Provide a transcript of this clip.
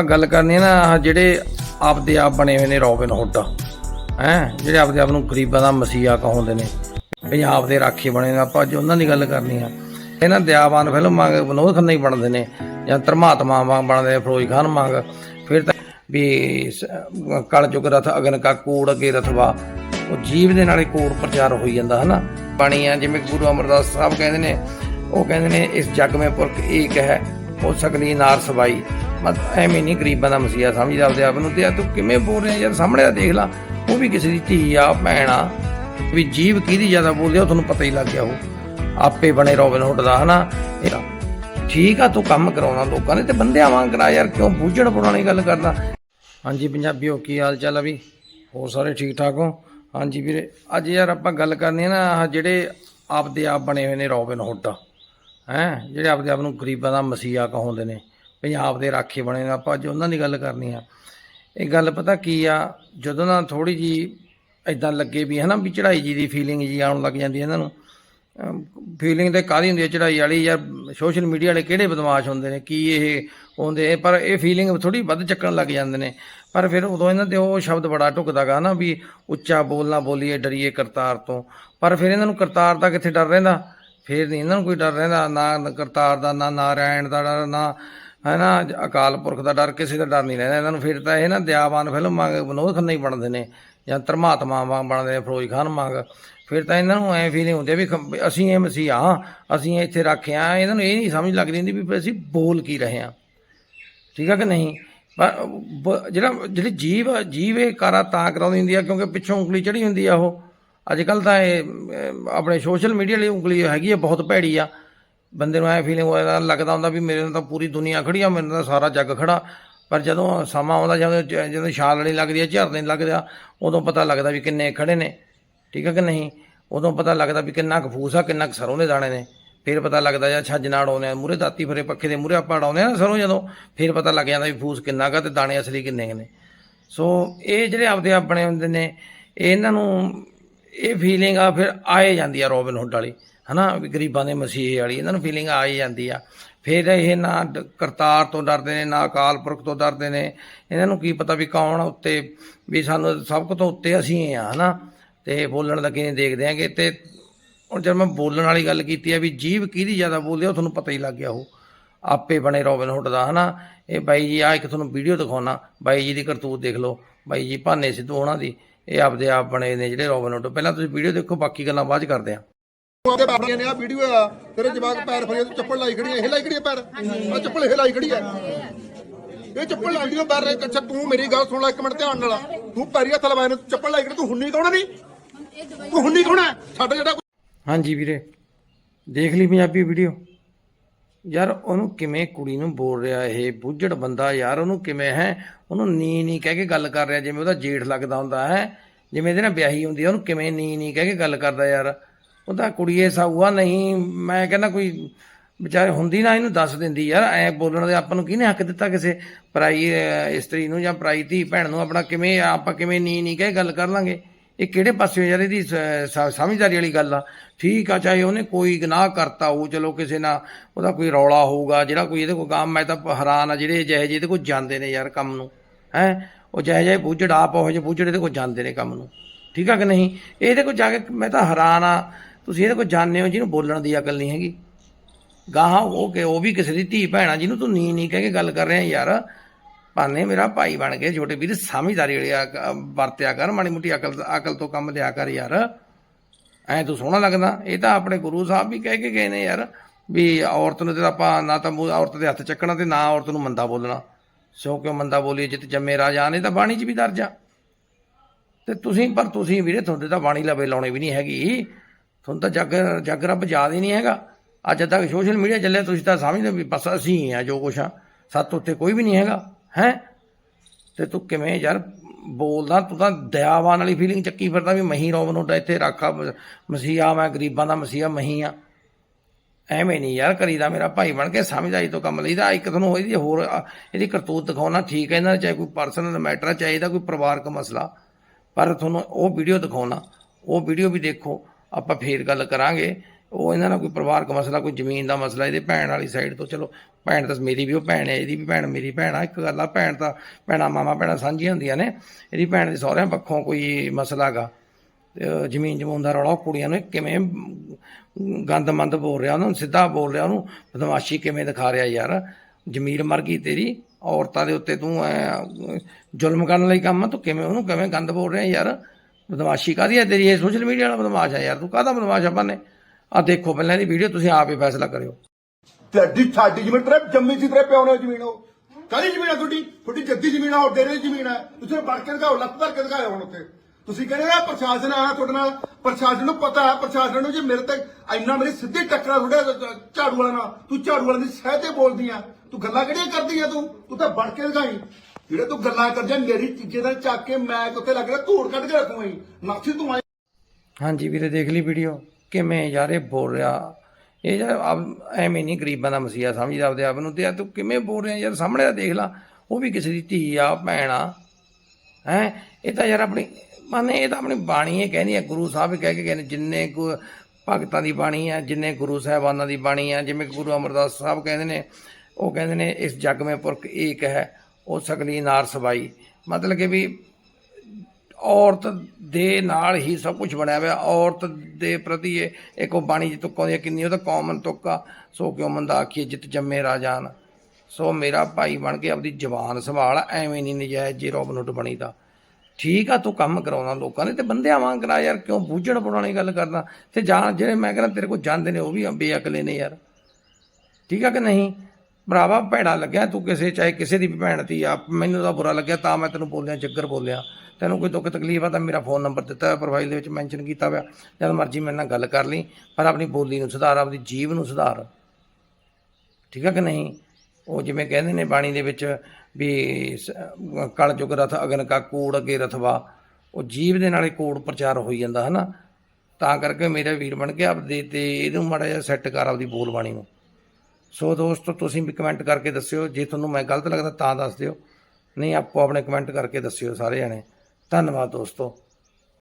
ਗੱਲ ਕਰਨੀ ਹੈ ਨਾ ਜਿਹੜੇ ਆਪਦੇ ਆਪ ਬਣੇ ਹੋਏ ਨੇ ਰੋਬਿਨ ਹੁੱਡ, ਹੈ, ਜਿਹੜੇ ਆਪਦੇ ਆਪ ਨੂੰ ਗਰੀਬਾਂ ਦਾ ਮਸੀਹਾ ਕਹਾਉਂਦੇ ਨੇ, ਪੰਜਾਬ ਦੇ ਰਾਖੇ ਬਣੇ ਨੇ, ਆਪਾਂ ਅੱਜ ਉਹਨਾਂ ਦੀ ਗੱਲ ਕਰਨੀ ਆ। ਇਹਨਾਂ ਦਿਆਵਾਨ ਫਿਲਮ ਵਾਂਗ ਵਿਨੋਦ ਖੰਨਾ ਹੀ ਬਣਦੇ ਨੇ, ਜਾਂ ਧਰਮਾਤਮਾ ਵਾਂਗ ਬਣਦੇ ਨੇ ਫਿਰੋਜ਼ ਖਾਨ ਵਾਂਗ। ਫਿਰ ਤਾਂ ਵੀ ਕਲ ਚੁਗ ਰਥ, ਅਗਨ ਕਾ ਕੂੜ ਅਗੇ ਰਥਵਾ, ਉਹ ਜੀਵ ਦੇ ਨਾਲੇ ਕੋੜ ਪ੍ਰਚਾਰ ਹੋਈ ਜਾਂਦਾ, ਹਨਾ? ਬਾਣੀ ਆ, ਜਿਵੇਂ ਗੁਰੂ ਅਮਰਦਾਸ ਸਾਹਿਬ ਕਹਿੰਦੇ ਨੇ, ਉਹ ਕਹਿੰਦੇ ਨੇ, ਇਸ ਜਗ ਮੇ ਪੁਰਖ ਏਕ ਹੈ ਉਹ ਸਕਲੀ ਨਾਰ ਸਵਾਈ। ਬਸ ਐਵੇਂ ਨਹੀਂ ਗਰੀਬਾਂ ਦਾ ਮਸੀਹਾ ਸਮਝਦਾ, ਆਪਦੇ ਆਪ ਨੂੰ ਤੇ ਆ ਤੂੰ ਕਿਵੇਂ ਬੋਲ ਰਿਹਾ ਯਾਰ? ਸਾਹਮਣੇ ਦਾ ਦੇਖ ਲਾ, ਉਹ ਵੀ ਕਿਸੇ ਦੀ ਧੀ ਆ, ਭੈਣ ਆ, ਵੀ ਜੀਵ ਕਿਹਦੀ ਜ਼ਿਆਦਾ ਬੋਲਦੇ ਉਹ ਤੁਹਾਨੂੰ ਪਤਾ ਹੀ ਲੱਗ ਗਿਆ ਉਹ। ਆਪੇ ਬਣੇ ਰੋਬਿਨ ਹੁੱਡ ਦਾ, ਹਨਾ? ਇਹ ਠੀਕ ਆ, ਤੂੰ ਕੰਮ ਕਰਾਉਣਾ ਲੋਕਾਂ ਨੇ ਤੇ ਬੰਦਿਆਂ ਵਾਂਗ ਕਰਾ ਯਾਰ, ਕਿਉਂ ਬੂਝਣ ਪੁਰਾਣੀ ਗੱਲ ਕਰਦਾ? ਹਾਂਜੀ ਪੰਜਾਬੀਓ ਕੀ ਹਾਲ ਚਾਲ ਆ ਵੀ? ਹੋਰ ਸਾਰੇ ਠੀਕ ਠਾਕ ਹੋ? ਹਾਂਜੀ ਵੀਰੇ, ਅੱਜ ਯਾਰ ਆਪਾਂ ਗੱਲ ਕਰਨੀ ਹੈ ਨਾ, ਆਹ ਜਿਹੜੇ ਆਪਦੇ ਆਪ ਬਣੇ ਹੋਏ ਨੇ ਰੋਬਿਨ ਹੁੱਡ, ਹੈ? ਜਿਹੜੇ ਆਪਦੇ ਆਪ ਨੂੰ ਗਰੀਬਾਂ ਦਾ ਮਸੀਹਾ ਕਹਾਉਂਦੇ ਨੇ। ਪੰਜਾਬ ਦੇ ਰਾਖੇ ਬਣੇ ਨੇ ਆਪਾਂ ਅੱਜ ਉਹਨਾਂ ਦੀ ਗੱਲ ਕਰਨੀ ਆ। ਇਹ ਗੱਲ ਪਤਾ ਕੀ ਆ, ਜਦੋਂ ਨਾ ਥੋੜੀ ਜੀ ਇਦਾਂ ਲੱਗੇ ਵੀ, ਹਨਾ ਵੀ ਚੜਾਈ ਜੀ ਦੀ ਫੀਲਿੰਗ ਜੀ ਆਉਣ ਲੱਗ ਜਾਂਦੀ ਇਹਨਾਂ ਨੂੰ। ਫੀਲਿੰਗ ਤੇ ਕਾਹਦੀ ਹੁੰਦੀ ਹੈ ਚੜਾਈ ਵਾਲੀ ਯਾਰ ਸੋਸ਼ਲ ਮੀਡੀਆ ਵਾਲੇ ਕਿਹੜੇ ਬਦਮਾਸ਼ ਹੁੰਦੇ ਨੇ, ਕੀ ਇਹ ਹੁੰਦੇ ਪਰ ਇਹ ਫੀਲਿੰਗ ਥੋੜੀ ਵੱਧ ਚੱਕਣ ਲੱਗ ਜਾਂਦੇ ਨੇ। ਪਰ ਫਿਰ ਉਦੋਂ ਇਹਨਾਂ ਤੇ ਉਹ ਸ਼ਬਦ ਬੜਾ ਢੁਕਦਾਗਾ ਨਾ ਵੀ ਉੱਚਾ ਬੋਲਣਾ ਬੋਲੀਏ, ਡਰੀਏ ਕਰਤਾਰ ਤੋਂ। ਪਰ ਫਿਰ ਇਹਨਾਂ ਨੂੰ ਕਰਤਾਰ ਦਾ ਕਿੱਥੇ ਡਰ ਰਹਿੰਦਾ? ਫਿਰ ਨਹੀਂ ਇਹਨਾਂ ਨੂੰ ਕੋਈ ਡਰ ਰਹਿੰਦਾ, ਨਾ ਕਰਤਾਰ ਦਾ, ਨਾ ਨਾਰਾਇਣ ਦਾ ਡਰ, ਨਾ ਹੈ ਨਾ, ਅਕਾਲ ਪੁਰਖ ਦਾ ਡਰ, ਕਿਸੇ ਦਾ ਡਰ ਨਹੀਂ ਰਹਿੰਦਾ। ਇਹਨਾਂ ਨੂੰ ਫਿਰ ਤਾਂ ਇਹ ਨਾ ਦਿਆਵਾਨ ਫਿਲਮ ਵਾਂਗ ਵਿਨੋਦ ਖੰਨਾ ਹੀ ਬਣਦੇ ਨੇ, ਜਾਂ ਧਰਮਾਤਮਾ ਵਾਂਗ ਬਣਦੇ ਨੇ, ਫਰੋਜ਼ ਖਾਨ ਵਾਂਗ। ਫਿਰ ਤਾਂ ਇਹਨਾਂ ਨੂੰ ਐ ਫੀਲਿੰਗ ਹੁੰਦੀ ਵੀ ਅਸੀਂ ਇਹ ਮਸੀਹਾ ਆ ਅਸੀਂ ਇੱਥੇ ਰੱਖਿਆ ਇਹਨਾਂ ਨੂੰ ਇਹ ਨਹੀਂ ਸਮਝ ਲੱਗਦੀ ਹੁੰਦੀ ਵੀ ਅਸੀਂ ਬੋਲ ਕੀ ਰਹੇ ਹਾਂ। ਠੀਕ ਆ ਕਿ ਨਹੀਂ? ਪਰ ਜਿਹੜਾ, ਜਿਹੜੀ ਜੀਵ ਜੀਵ ਇਹ ਕਾਰਾ ਤਾਂ ਕਰਾਉਂਦੀ ਹੁੰਦੀ ਆ, ਕਿਉਂਕਿ ਪਿੱਛੋਂ ਉਂਗਲੀ ਚੜੀ ਹੁੰਦੀ ਆ ਉਹ। ਅੱਜ ਕੱਲ ਤਾਂ ਇਹ ਆਪਣੇ ਸੋਸ਼ਲ ਮੀਡੀਆ ਲਈ ਉਂਗਲੀ ਹੈਗੀ ਆ, ਬਹੁਤ ਭੈੜੀ ਆ। ਬੰਦੇ ਨੂੰ ਐ ਫੀਲਿੰਗ ਹੋਇਆ ਲੱਗਦਾ ਹੁੰਦਾ ਵੀ ਮੇਰੇ ਨਾਲ ਤਾਂ ਪੂਰੀ ਦੁਨੀਆ ਖੜੀ ਆ, ਮੇਰੇ ਨਾਲ ਤਾਂ ਸਾਰਾ ਜੱਗ ਖੜਾ। ਪਰ ਜਦੋਂ ਸਮਾਂ ਆਉਂਦਾ, ਜਦੋਂ ਜ- ਜਦੋਂ ਛਾਲਣੀ ਲੱਗਦੀ ਆ, ਝਰਨੇ ਲੱਗਦਾ ਉਦੋਂ ਪਤਾ ਲੱਗਦਾ ਵੀ ਕਿੰਨੇ ਖੜੇ ਨੇ। ਠੀਕ ਹੈ ਕਿ ਨਹੀਂ? ਉਦੋਂ ਪਤਾ ਲੱਗਦਾ ਵੀ ਕਿੰਨਾ ਕੁ ਫੂਸ ਆ, ਕਿੰਨਾ ਕੁ ਸਰੋਂ ਦੇ ਦਾਣੇ ਨੇ। ਫਿਰ ਪਤਾ ਲੱਗਦਾ ਜਾਂ ਛੱਜ ਨਾਲ ਆਉਂਦੇ ਆ ਮੂਰੇ ਦਾਤੀ ਫਰੇ ਪੱਖੇ ਦੇ ਮੂਰੇ ਆਪਾਂ ਉਡਾਉਂਦੇ ਆ ਨਾ ਸਰੋਂ ਜਦੋਂ, ਫਿਰ ਪਤਾ ਲੱਗ ਜਾਂਦਾ ਵੀ ਫੂਸ ਕਿੰਨਾ ਕਾ ਤੇ ਦਾਣੇ ਅਸਲੀ ਕਿੰਨੇ ਕੁ ਨੇ। ਸੋ ਇਹ ਜਿਹੜੇ ਆਪਦੇ ਆਪਣੇ ਹੁੰਦੇ ਨੇ ਇਹਨਾਂ ਨੂੰ, ਇਹ ਫੀਲਿੰਗ ਆ, ਫਿਰ ਆਏ ਜਾਂਦੀ ਆ ਰੋਬਿਨ ਹੁੱਡ ਵਾਲੀ। ਹਨਾ, ਵੀ ਗਰੀਬਾਂ ਦੇ ਮਸੀਹੇ ਵਾਲੀ, ਇਹਨਾਂ ਨੂੰ ਫੀਲਿੰਗ ਆ ਹੀ ਜਾਂਦੀ ਆ। ਫਿਰ ਇਹ ਨਾ ਡ- ਕਰਤਾਰ ਤੋਂ ਡਰਦੇ ਨੇ, ਨਾ ਅਕਾਲ ਪੁਰਖ ਤੋਂ ਡਰਦੇ ਨੇ। ਇਹਨਾਂ ਨੂੰ ਕੀ ਪਤਾ ਵੀ ਕੌਣ ਉੱਤੇ, ਵੀ ਸਾਨੂੰ ਸਭ ਕੁਝ ਤੋਂ ਉੱਤੇ ਅਸੀਂ ਹੀ ਆ, ਹਨਾ। ਤੇ ਬੋਲਣ ਲੱਗੇ ਨੇ, ਦੇਖਦੇ ਆਂਗੇ। ਤੇ ਹੁਣ ਜਦ ਮੈਂ ਬੋਲਣ ਵਾਲੀ ਗੱਲ ਕੀਤੀ ਆ, ਵੀ ਜੀਵ ਕਿਹਦੀ ਜ਼ਿਆਦਾ ਬੋਲਦੇ ਆ, ਉਹ ਤੁਹਾਨੂੰ ਪਤਾ ਹੀ ਲੱਗ ਗਿਆ ਉਹ। ਆਪੇ ਬਣੇ ਰੋਬਿਨ ਹੁੱਡ ਦਾ, ਹਨਾ। ਇਹ ਬਾਈ ਜੀ ਆ ਇੱਕ ਤੁਹਾਨੂੰ ਵੀਡੀਓ ਦਿਖਾਉਣਾ ਬਾਈ ਜੀ ਦੀ ਕਰਤੂਤ ਦੇਖ ਲਓ। ਬਾਈ ਜੀ, ਭਾਨੇ ਸਿੱਧੂ ਉਹਨਾਂ ਦੀ। ਇਹ ਆਪਦੇ ਆਪ ਬਣੇ ਨੇ ਜਿਹੜੇ ਰੋਬਿਨ ਹੁੱਡ। ਪਹਿਲਾਂ ਤੁਸੀਂ ਵੀਡੀਓ ਦੇਖੋ, ਬਾਕੀ ਗੱਲਾਂ ਬਾਅਦ ਚ ਕਰਦੇ ਆ। ਆਪਦੇ ਬਾਬੀਆਂ ਨੇ ਆ ਵੀਡੀਓ ਆ, ਤੇਰੇ ਜਵਾਕ ਪੈਰ ਫੜੇ ਤੂੰ ਚੱਪਲ ਲਾਈ ਖੜੀ ਐ ਇਹ ਲਾਈ ਖੜੀ ਐ ਪੈਰ? ਆ ਚੱਪਲ ਇਹ ਲਾਈ ਖੜੀ ਐ ਇਹ ਚੱਪਲ ਲਾਈ ਖੜੀ ਪੈਰ ਅੱਛਾ ਤੂੰ ਮੇਰੀ ਗੱਲ ਸੁਣ ਲੈ ਇੱਕ ਮਿੰਟ ਧਿਆਨ ਨਾਲ। ਤੂੰ ਪੈਰੀ ਹੱਥ ਲਵਾਏ ਨੇ ਚੱਪਲ ਲਾਈ ਖੜੀ ਤੂੰ ਹੁੰਨੀ ਕੌਣ ਨਹੀਂ ਤੂੰ ਹੁੰਨੀ ਕੌਣ ਹੈ ਸਾਡਾ ਜਿਹੜਾ ਹਾਂਜੀ ਵੀਰੇ, ਦੇਖ ਲਈ ਪੰਜਾਬੀ ਵੀਡੀਓ ਯਾਰ ਉਹਨੂੰ ਕਿਵੇਂ ਕੁੜੀ ਨੂੰ ਬੋਲ ਰਿਹਾ ਇਹ? ਬੁੱਝੜ ਬੰਦਾ ਯਾਰ, ਉਹਨੂੰ ਕਿਵੇਂ ਹੈ? ਉਹਨੂੰ ਨੀ ਨੀ ਕਹਿ ਕੇ ਗੱਲ ਕਰ ਰਿਹਾ, ਜਿਵੇਂ ਉਹਦਾ ਜੇਠ ਲੱਗਦਾ ਹੁੰਦਾ ਹੈ। ਜਿਵੇਂ ਇਹਦੇ ਨਾਲ ਵਿਆਹੀ ਹੁੰਦੀ ਆ ਉਹਨੂੰ ਕਿਵੇਂ ਨੀ ਨੀ ਕਹਿ ਕੇ ਗੱਲ ਕਰਦਾ ਯਾਰ? ਉਹਦਾ ਕੁੜੀਏ ਸਾਊਆ ਨਹੀਂ, ਮੈਂ ਕਹਿੰਦਾ ਕੋਈ ਵਿਚਾਰੇ ਹੁੰਦੀ ਨਾ ਇਹਨੂੰ ਦੱਸ ਦਿੰਦੀ ਯਾਰ, ਐ ਬੋਲਣ ਦੇ ਆਪਾਂ ਨੂੰ ਕਿਹਨੇ ਹੱਕ ਦਿੱਤਾ ਕਿਸੇ ਪਰਾਈ ਇਸਤਰੀ ਨੂੰ ਜਾਂ ਪਰਾਈ ਧੀ ਭੈਣ ਨੂੰ ਆਪਣਾ ਕਿਵੇਂ, ਆਪਾਂ ਕਿਵੇਂ ਨੀ ਨੀ ਕਹਿ ਗੱਲ ਕਰ ਲਾਂਗੇ। ਇਹ ਕਿਹੜੇ ਪਾਸੇ ਯਾਰ ਇਹਦੀ ਸਮਝਦਾਰੀ ਵਾਲੀ ਗੱਲ ਆ। ਠੀਕ ਆ, ਚਾਹੇ ਉਹਨੇ ਕੋਈ ਗੁਨਾਹ ਕਰਤਾ ਹੋ ਚਲੋ ਕਿਸੇ ਨਾਲ ਉਹਦਾ ਕੋਈ ਰੌਲਾ ਹੋਊਗਾ, ਜਿਹੜਾ ਕੋਈ ਇਹਦੇ ਕੋਲ ਕੰਮ, ਮੈਂ ਤਾਂ ਹੈਰਾਨ ਆ, ਜਿਹੜੇ ਜਿਹੇ ਜਿਹੇ ਇਹਦੇ ਕੋਲ ਜਾਂਦੇ ਨੇ ਯਾਰ ਕੰਮ ਨੂੰ, ਹੈ? ਉਹ ਜਿਹੇ ਜਿਹੇ ਬੂਝੜ, ਆਪ ਉਹ ਜਿਹੇ ਬੂਝੜ ਇਹਦੇ ਕੋਲ ਜਾਂਦੇ ਨੇ ਕੰਮ ਨੂੰ। ਠੀਕ ਆ ਕਿ ਨਹੀਂ? ਇਹਦੇ ਕੋਲ ਜਾ ਕੇ ਮੈਂ ਤਾਂ ਹੈਰਾਨ ਆ। ਤੁਸੀਂ ਇਹਦੇ ਕੋਲ ਜਾਣਦੇ ਹੋ, ਜਿਹਨੂੰ ਬੋਲਣ ਦੀ ਅਕਲ ਨਹੀਂ ਹੈਗੀ। ਗਾਹਾਂ ਉਹ ਕਿ ਉਹ ਵੀ ਕਿਸੇ ਦੀ ਧੀ ਭੈਣਾ ਜਿਹਨੂੰ ਤੂੰ ਨੀ ਨੀ ਕਹਿ ਕੇ ਗੱਲ ਕਰ ਰਿਹਾ ਯਾਰ। ਭਾਨੇ ਮੇਰਾ ਭਾਈ ਬਣ ਕੇ ਛੋਟੇ ਵੀਰ, ਸਮਝਦਾਰੀ ਵਾਲੀ ਆ- ਵਰਤਿਆ ਕਰ, ਮਾੜੀ ਮੁੱਟੀ ਅਕਲ ਅਕਲ ਤੋਂ ਕੰਮ ਲਿਆ ਕਰ ਯਾਰ। ਐ ਤੂੰ ਸੋਹਣਾ ਲੱਗਦਾ। ਇਹ ਤਾਂ ਆਪਣੇ ਗੁਰੂ ਸਾਹਿਬ ਵੀ ਕਹਿ ਕੇ ਗਏ ਨੇ ਯਾਰ ਵੀ ਔਰਤ ਨੂੰ ਤੇ ਆਪਾਂ ਨਾ ਤਾਂ ਮੂੰਹ ਔਰਤ ਦੇ ਹੱਥ ਚੱਕਣਾ ਤੇ ਨਾ ਔਰਤ ਨੂੰ ਮੰਦਾ ਬੋਲਣਾ। ਸੋ ਕਿਉਂ ਮੰਦਾ ਬੋਲੀ ਜਿੱਤ ਜੰਮੇ ਰਾਜਾ ਨੇ ਤਾਂ ਬਾਣੀ 'ਚ ਵੀ ਦਰਜ ਆ। ਤੇ ਤੁਸੀਂ ਪਰ ਤੁਸੀਂ ਵੀਰੇ ਤੁਹਾਡੇ ਤਾਂ ਬਾਣੀ ਲਵੇ ਲਾਉਣੇ ਵੀ ਨਹੀਂ ਹੈਗੀ। ਤੁਹਾਨੂੰ ਤਾਂ ਜੱਗ ਜੱਗ ਰੱਬ ਯਾਦ ਹੀ ਨਹੀਂ ਹੈਗਾ। ਅੱਜ ਤੱਕ ਸੋਸ਼ਲ ਮੀਡੀਆ ਚੱਲਿਆ, ਤੁਸੀਂ ਤਾਂ ਸਮਝਦੇ ਵੀ ਬਸ ਅਸੀਂ ਹੀ ਆ, ਜੋ ਕੁਛ ਆ। ਸੱਤ ਉੱਤੇ ਕੋਈ ਵੀ ਨਹੀਂ ਹੈਗਾ, ਹੈ? ਤੇ ਤੂੰ ਕਿਵੇਂ ਯਾਰ ਬੋਲਦਾ, ਤੂੰ ਤਾਂ ਦਇਆਵਾਨ ਵਾਲੀ ਫੀਲਿੰਗ ਚੱਕੀ ਫਿਰਦਾ ਵੀ ਮਹੀ ਰੋਬਨ ਹੁੱਡ ਇੱਥੇ ਰਾਖਾ ਮ- ਮਸੀਹਾ ਮੈਂ ਗਰੀਬਾਂ ਦਾ ਮਸੀਹਾ ਮਹੀ ਆ। ਐਵੇਂ ਨਹੀਂ ਯਾਰ ਕਰੀਦਾ ਮੇਰਾ ਭਾਈ ਬਣ ਕੇ ਸਮਝਾਈ ਤੋਂ ਕੰਮ ਲਈਦਾ। ਇੱਕ ਤੁਹਾਨੂੰ ਇਹਦੀ ਹੋਰ ਇਹਦੀ ਕਰਤੂਤ ਦਿਖਾਉਣਾ ਠੀਕ ਹੈ, ਇਹਨਾਂ ਦਾ ਚਾਹੇ ਕੋਈ ਪਰਸਨਲ ਮੈਟਰ ਹੈ ਚਾਹੇ ਇਹਦਾ ਕੋਈ ਪਰਿਵਾਰਕ ਮਸਲਾ। ਪਰ ਤੁਹਾਨੂੰ ਉਹ ਵੀਡੀਓ ਦਿਖਾਉਣਾ, ਉਹ ਵੀਡੀਓ ਵੀ ਦੇਖੋ। ਆਪਾਂ ਫੇਰ ਗੱਲ ਕਰਾਂਗੇ। ਉਹ ਇਹਨਾਂ ਨਾਲ ਕੋਈ ਪਰਿਵਾਰਕ ਮਸਲਾ, ਕੋਈ ਜ਼ਮੀਨ ਦਾ ਮਸਲਾ, ਇਹਦੇ ਭੈਣ ਵਾਲੀ ਸਾਈਡ ਤੋਂ ਚਲੋ, ਭੈਣ ਤਾਂ ਮੇਰੀ ਵੀ, ਉਹ ਭੈਣ ਹੈ, ਇਹਦੀ ਵੀ ਭੈਣ ਮੇਰੀ ਭੈਣ ਆ। ਇੱਕ ਗੱਲ ਆ, ਭੈਣ ਤਾਂ ਭੈਣਾਂ ਮਾਮਾ ਭੈਣਾਂ ਸਾਂਝੀਆਂ ਹੁੰਦੀਆਂ ਨੇ, ਇਹਦੀ ਭੈਣ ਦੇ ਸਹੁਰਿਆਂ ਪੱਖੋਂ ਕੋਈ ਮਸਲਾ ਗਾ ਜ਼ਮੀਨ ਜਮੂਨ ਦਾ ਰੌਲਾ, ਉਹ ਕੁੜੀਆਂ ਨੂੰ ਕਿਵੇਂ ਗੰਦਮੰਦ ਬੋਲ ਰਿਹਾ ਉਹਨੂੰ, ਸਿੱਧਾ ਬੋਲ ਰਿਹਾ ਉਹਨੂੰ, ਬਦਮਾਸ਼ੀ ਕਿਵੇਂ ਦਿਖਾ ਰਿਹਾ ਯਾਰ? ਜ਼ਮੀਰ ਮਰ ਗਈ ਤੇਰੀ, ਔਰਤਾਂ ਦੇ ਉੱਤੇ ਤੂੰ, ਐ, ਜ਼ੁਲਮ ਕਰਨ ਲਈ ਕੰਮ ਤੂੰ ਕਿਵੇਂ ਉਹਨੂੰ ਕਿਵੇਂ ਗੰਦ ਬੋਲ ਰਿਹਾ ਯਾਰ? ਬਦਮਾਸ਼ੀ ਕਾਦੀ ਹੈ ਤੇਰੀ? ਇਹ ਸੋਸ਼ਲ ਮੀਡੀਆ ਵਾਲਾ ਬਦਮਾਸ਼ ਹੈ ਯਾਰ, ਤੂੰ ਕਾਹਦਾ ਬਦਮਾਸ਼ ਆ ਬੰਨੇ? ਆ ਦੇਖੋ ਪਹਿਲਾਂ ਇਹਦੀ ਵੀਡੀਓ ਤੁਸੀਂ ਆਪ ਹੀ ਫੈਸਲਾ ਕਰਿਓ। ਤੁਹਾਡੀ ਸਾਡੀ ਜ਼ਮੀਨ ਤੇਰੇ, ਜੰਮੀ ਸੀ ਤੇਰੇ ਪਿਓ ਨੇ ਜ਼ਮੀਨ ਉਹ। ਕਾਹਦੀ ਜ਼ਮੀਨ ਆ ਤੁਹਾਡੀ? ਤੁਹਾਡੀ ਜੱਦੀ ਜ਼ਮੀਨ ਆ, ਉਹ ਡੇਰੇ ਜ਼ਮੀਨ ਆ। ਤੁਸੀਂ ਬੜ ਕੇ ਦਿਖਾਓ, ਲੱਤ ਧਰ ਕੇ ਦਿਖਾਓ ਹੁਣ ਉੱਥੇ। ਤੁਸੀਂ ਕਹਿੰਦੇ ਆ ਪ੍ਰਸ਼ਾਸਨ ਆਇਆ ਤੁਹਾਡੇ ਨਾਲ। ਪ੍ਰਸ਼ਾਸਨ ਨੂੰ ਪਤਾ ਹੈ, ਪ੍ਰਸ਼ਾਸਨ ਨੂੰ ਜੇ ਮੇਰੇ ਤੇ ਇੰਨਾ ਮੇਰੀ ਸਿੱਧੀ ਟੱਕਰਾ ਤੁਹਾਡੇ ਝਾੜੂ ਵਾਲਾ ਨਾਲ। ਤੂੰ ਝਾੜੂ ਵਾਲੇ ਦੀ ਸਹਿ ਤੇ ਬੋਲਦੀ ਆ। ਤੂੰ ਗੱਲਾਂ ਕਿਹੜੀਆਂ ਕਰਦੀ ਆ ਤੂੰ? ਤੂੰ ਤਾਂ ਬੜ ਕੇ ਦਿਖਾਈ। ਜਿਹੜੇ ਤੂੰ ਗੱਲਾਂ ਕਰਦੀ ਆ, ਮੇਰੀ ਚੀਜ਼ੇ ਦਾ ਚੱਕ ਕੇ ਮੈਂ ਉੱਥੇ ਲੱਗ ਰਿਹਾ? ਧੂੜ ਕੱਢ ਕੇ ਰੱਖੂਗਾ ਹੀ ਨਕਸ਼ੀ ਤੂੰ ਆਈ ਹਾਂਜੀ ਵੀਰੇ, ਦੇਖ ਲਈ ਵੀਡੀਓ ਕਿਵੇਂ ਯਾਰ ਇਹ ਬੋਲ ਰਿਹਾ? ਇਹ ਯਾਰ ਆਪ- ਐਵੇਂ ਨਹੀਂ ਗਰੀਬਾਂ ਦਾ ਮਸੀਹਾ ਸਮਝਦਾ ਆਪਦੇ ਆਪ ਨੂੰ। ਤੇ ਯਾਰ ਤੂੰ ਕਿਵੇਂ ਬੋਲ ਰਿਹਾ ਯਾਰ? ਸਾਹਮਣੇ ਦਾ ਦੇਖ ਲਾ। ਉਹ ਵੀ ਕਿਸੇ ਦੀ ਧੀ ਆ, ਭੈਣ ਆ। ਹੈ? ਇਹ ਤਾਂ ਯਾਰ ਆਪਣੀ, ਮਾਨੇ ਇਹ ਤਾਂ ਆਪਣੀ ਬਾਣੀ ਇਹ ਕਹਿੰਦੀ ਹੈ ਗੁਰੂ ਸਾਹਿਬ ਵੀ ਕਹਿ ਕੇ ਕਹਿੰਦੇ, ਜਿੰਨੇ ਕੁ ਭਗਤਾਂ ਦੀ ਬਾਣੀ ਆ, ਜਿੰਨੇ ਗੁਰੂ ਸਾਹਿਬਾਨਾਂ ਦੀ ਬਾਣੀ ਆ, ਜਿਵੇਂ ਗੁਰੂ ਅਮਰਦਾਸ ਸਾਹਿਬ ਕਹਿੰਦੇ ਨੇ, ਉਹ ਕਹਿੰਦੇ ਨੇ, ਇਸ ਜਗ ਮੇ ਪੁਰਖ ਏਕ ਹੈ। ਉਹ ਸਗਲੀ ਨਾਰ ਸਬਾਈ। ਮਤਲਬ ਕਿ ਵੀ ਔਰਤ ਦੇ ਨਾਲ ਹੀ ਸਭ ਕੁਝ ਬਣਿਆ ਹੋਇਆ। ਔਰਤ ਦੇ ਪ੍ਰਤੀ ਇਹ ਇੱਕ ਉਹ ਬਾਣੀ ਜੀ ਤੁੱਕਾਂ ਦੀ ਕਿੰਨੀ, ਉਹ ਉਹਦਾ ਕਾਮਨ ਤੁੱਕਾ ਸੋ ਕਿਉਂ ਮੰਦਾ ਆਖੀਏ, ਜਿਤ ਜੰਮੇ ਰਾਜਾਨ ਸੋ ਮੇਰਾ ਭਾਈ ਬਣ ਕੇ ਆਪਦੀ ਜ਼ਬਾਨ ਸੰਭਾਲ, ਐਵੇਂ ਨਹੀਂ ਨਜਾਇਜ਼ ਜੇ ਰੋਬਨੁੱਟ ਬਣੀ ਤਾਂ। ਠੀਕ ਆ, ਤੂੰ ਕੰਮ ਕਰਾਉਣਾ ਲੋਕਾਂ ਨੇ ਤੇ ਬੰਦਿਆਂ ਵਾਂਗ ਕਰਾ ਯਾਰ, ਕਿਉਂ ਬੂਝਣ ਬਣਾਉਣੀ ਗੱਲ ਕਰਦਾ? ਤੇ ਜਾਂ ਜਿਹੜੇ ਮੈਂ ਕਹਿੰਦਾ ਤੇਰੇ ਕੋਲ ਜਾਂਦੇ ਨੇ, ਉਹ ਵੀ ਬੇਅਕਲੇ ਨੇ ਯਾਰ। ਠੀਕ ਆ ਕਿ ਨਹੀਂ? ਭਰਾਵਾ, ਭੈੜਾ ਲੱਗਿਆ ਤੂੰ ਕਿਸੇ, ਚਾਹੇ ਕਿਸੇ ਦੀ ਵੀ ਭੈਣ ਤੀ ਆ, ਮੈਨੂੰ ਤਾਂ ਬੁਰਾ ਲੱਗਿਆ, ਤਾਂ ਮੈਂ ਤੈਨੂੰ ਬੋਲਿਆ ਜੱਗਰ ਬੋਲਿਆ। ਤੈਨੂੰ ਕੋਈ ਦੁੱਖ ਤਕਲੀਫ ਆ ਤਾਂ ਮੇਰਾ ਫੋਨ ਨੰਬਰ ਦਿੱਤਾ ਹੋਇਆ ਪ੍ਰੋਫਾਈਲ ਦੇ ਵਿੱਚ ਮੈਂਸ਼ਨ ਕੀਤਾ ਹੋਇਆ। ਜਦ ਮਰਜ਼ੀ ਮੇਰੇ ਨਾਲ ਗੱਲ ਕਰ ਲਈ, ਪਰ ਆਪਣੀ ਬੋਲੀ ਨੂੰ ਸੁਧਾਰ, ਆਪਦੀ ਜੀਵ ਨੂੰ ਸੁਧਾਰ। ਠੀਕ ਆ ਕਿ ਨਹੀਂ? ਉਹ ਜਿਵੇਂ ਕਹਿੰਦੇ ਨੇ ਬਾਣੀ ਦੇ ਵਿੱਚ ਵੀ ਸ- ਕਲ ਯੁਗ ਰਥ ਅਗਨ ਕਾ ਕੂੜ ਅਗੇ ਰਥਵਾ। ਉਹ ਜੀਵ ਦੇ ਨਾਲੇ ਕੋੜ ਪ੍ਰਚਾਰ ਹੋਈ ਜਾਂਦਾ, ਹਨਾ? ਤਾਂ ਕਰਕੇ ਮੇਰੇ ਵੀਰ ਬਣ ਕੇ ਆਪਦੇ ਤੇ ਇਹਨੂੰ ਮਾੜਾ ਜਿਹਾ ਸੈੱਟ ਕਰ ਆਪਦੀ ਬੋਲ ਬਾਣੀ ਨੂੰ। ਸੋ ਦੋਸਤੋ, ਤੁਸੀਂ ਵੀ ਕਮੈਂਟ ਕਰਕੇ ਦੱਸਿਓ। ਜੇ ਤੁਹਾਨੂੰ ਮੈਂ ਗਲਤ ਲੱਗਦਾ ਤਾਂ ਦੱਸ ਦਿਓ। ਨਹੀਂ, ਆਪੋ ਆਪਣੇ ਕਮੈਂਟ ਕਰਕੇ ਦੱਸਿਓ ਸਾਰੇ ਜਣੇ। ਧੰਨਵਾਦ ਦੋਸਤੋ।